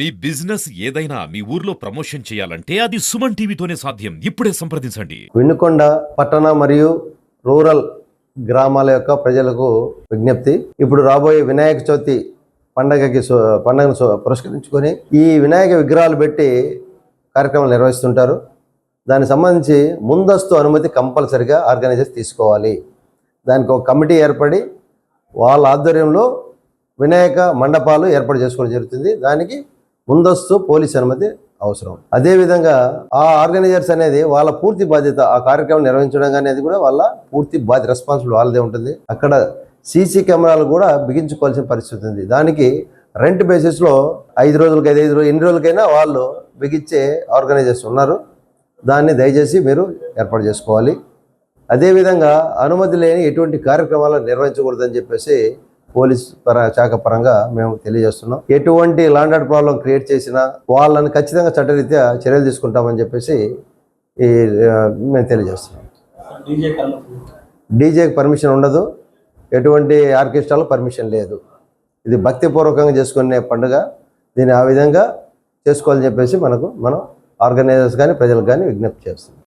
మీ business ఏదైనా మీ ఊర్లో promotion చేయాలంటే అది సుమన్ టీవీతోనే సాధ్యం. ఇప్పుడే సంప్రదించండి. వినుకొండ పట్టణ మరియు రూరల్ గ్రామాల యొక్క ప్రజలకు విజ్ఞప్తి. ఇప్పుడు రాబోయే వినాయక చవితి పండగకి పండగను పురస్కరించుకొని ఈ వినాయక విగ్రహాలు పెట్టి కార్యక్రమాలు నిర్వహిస్తుంటారు. దానికి సంబంధించి ముందస్తు అనుమతి కంపల్సరిగా ఆర్గనైజర్స్ తీసుకోవాలి. దానికి ఒక కమిటీ ఏర్పడి వాళ్ళ ఆధ్వర్యంలో వినాయక మండపాలు ఏర్పాటు చేసుకోవడం జరుగుతుంది. దానికి ముందస్తు పోలీస్ అనుమతి అవసరం. అదేవిధంగా ఆ ఆర్గనైజర్స్ అనేది వాళ్ళ పూర్తి బాధ్యత ఆ కార్యక్రమం నిర్వహించడం అనేది కూడా వాళ్ళ పూర్తి బాధ్యత రెస్పాన్సిబుల్ వాళ్ళదే ఉంటుంది. అక్కడ సీసీ కెమెరాలు కూడా బిగించుకోవాల్సిన పరిస్థితి ఉంది. దానికి రెంట్ బేసిస్లో ఐదు రోజులకి ఐదు ఐదు రోజులు ఎన్ని రోజులకైనా వాళ్ళు బిగించే ఆర్గనైజర్స్ ఉన్నారు. దాన్ని దయచేసి మీరు ఏర్పాటు చేసుకోవాలి. అదేవిధంగా అనుమతి లేని ఎటువంటి కార్యక్రమాలు నిర్వహించకూడదని చెప్పేసి పోలీస్ పర శాఖ పరంగా మేము తెలియజేస్తున్నాం. ఎటువంటి లాండ్ ఆర్డర్ ప్రాబ్లం క్రియేట్ చేసినా వాళ్ళని ఖచ్చితంగా చట్టరీత్యా చర్యలు తీసుకుంటామని చెప్పేసి ఈ మేము తెలియజేస్తున్నాం. డీజేకి పర్మిషన్ ఉండదు. ఎటువంటి ఆర్కెస్ట్రాలో పర్మిషన్ లేదు. ఇది భక్తిపూర్వకంగా చేసుకునే పండుగ. దీన్ని ఆ విధంగా చేసుకోవాలని చెప్పేసి మనకు మనం ఆర్గనైజర్స్ కానీ ప్రజలకు కానీ విజ్ఞప్తి చేస్తున్నాం.